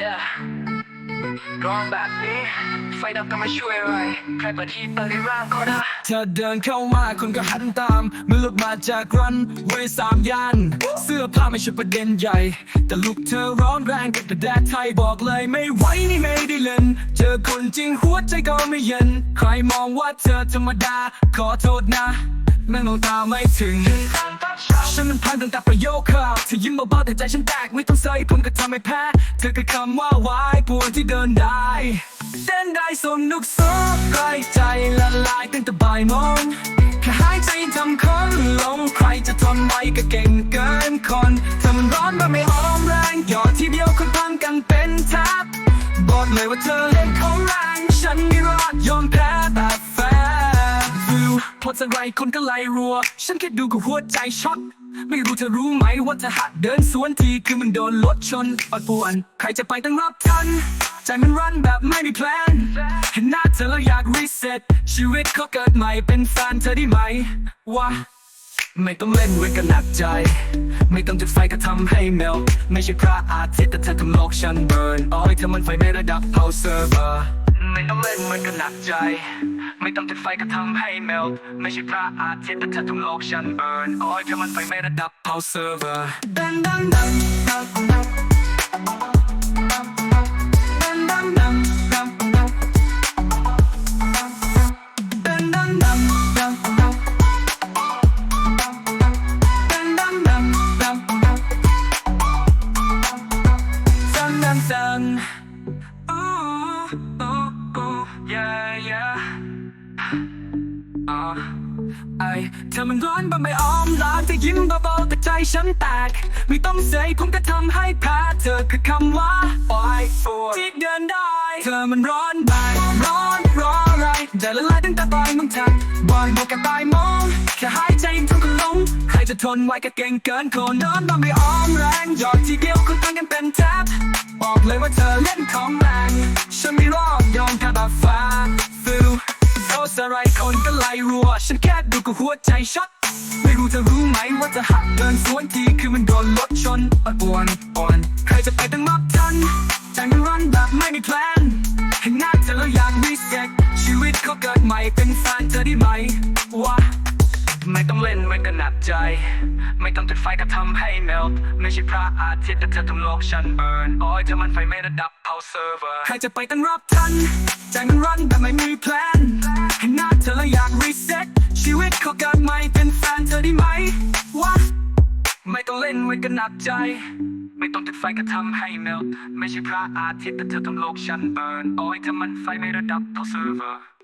Yeah ร้องแบบนี้ ไฟดับก็มาช่วยไรใครเปิดที่เปิดในร่างก็ได้เธอเดินเข้ามาคนก็หันตามเมื่อลุกมาจากรันเวย์สามยัน เสื้อผ้าไม่ใช่ประเด็นใหญ่ แต่ลุกเธอร้อนแรงกับแต่แดดไทยบอกเลยไม่ไหวนี่ไม่ได้เล่น เจอคนจริงหัวใจก็ไม่เย็น ใครมองว่าเธอธรรมดา ขอโทษนะ แม่งมองตาไม่ถึง ฉันมันพันตั้งแต่ประโยคข่าวเธอยิ้มเบาๆแต่ใจฉันแตกไม่ต้องเซยผมก็ทำให้แพ้ เธอคือคำว่าวายปวดที่เดินได้เต้นได้สนุกสุดใครใจละลายตั้งแต่บ่ายโมงแค่หายใจทำคนลงใครจะทนไหวก็เก่งเกินคนเธอมันร้อนมาไม่ออมแรงหยอดที่เดียวคนพังกันเป็นทับบอกเลยว่าเธอเล่นของแรงฉันไม่รอดยอมแพ้แบบแฟร์ฟิว พอจะไรคนก็ไล่รัว ฉันแค่ดูก็หัวใจช็อตไม่รู้เธอรู้ไหมว่าเธอหัดเดินสวนทีคือมันโดนรถชนปัดป่วน ใครจะไปตั้งรับทัน ใจมันรันแบบไม่มีแพลน เห็นหน้าเธอแล้วอยากรีเซ็ตชีวิตเขาเกิดใหม่เป็นแฟนเธอได้ไหมวะไม่ต้องเล่นเวกันหนักใจ ไม่ต้องจุดไฟก็ทำให้เมล ไม่ใช่พระอาทิตย์แต่เธอทำโลกฉันเบิร์นอ้ยเธอมันไฟไม่ระดับเผาเซิร์ฟเวอร์ไม่ต้องเล่นเวกันหนักใจ ไม่ต้องจุดไฟก็ทำให้เมลไม่ใช่พระอาทิตย์แต่เธอทำโลกฉันเบิร์นโอ้ยเธอมันไฟไม่ระดับเผาเซิร์ฟเวอร์ดังดังดังดังดังดัง อ่าไอเธอมันร้อนบะไม่อ้อมล้างจะยิ้มเบาๆแต่ใจฉันแตก ไม่ต้องเสยผมก็ทำให้แพ้เธอคือคำว่าปล่อยปวดที่เดินได้ เธอมันร้อนแบบร้อนร้อนอะไรแต่ละลายตั้งแต่ปลายมึงทักบอยบอกกับตายมองแค่หายใจทุกคนลงใครจะทนไหวก็เก่งเกินคนนอนบะไม่อ้อมแรงหยอดทีเดียวคนตั้งกันเป็นแทบบอกเลยว่าเธอเล่นของแรง สไรคนก็ไล่รัว ฉันแค่ดูก็หัวใจช็อตไม่รู้เธอรู้ไหมว่าจะหักเดินสวนทีคือมันโดนรถชนอ่อนปวนอ่อนใครจะไปตั้งรับทันใจมันรันแบบไม่มีแพลนเห็นหน้าเธอแล้วอยากรีเซ็ตชีวิตเขาเกิดใหม่เป็นแฟนเธอได้ไหมวะไม่ต้องเล่นไม่ก็หนักใจ ไม่ต้องจุดไฟก็ทำให้เมลไม่ใช่พระอาทิตย์แต่เธอทำโลกฉันเบิร์นโอ้ยเธอมันไฟไม่ระดับเผาเซิร์ฟเวอร์ใครจะไปตั้งรับทันใจมันรันแบบไม่มีแพลน อได้ไหมวะไม่ต้องเล่นไว้ก็หนักใจ ไม่ต้องติดไฟก็ทำให้เมลไม่ใช่พระอาทิตย์แต่เธอทำโลกฉันเบิร์นโอ้ยถ้ามันไฟไม่ระดับเท่าเซิร์ฟเวอร์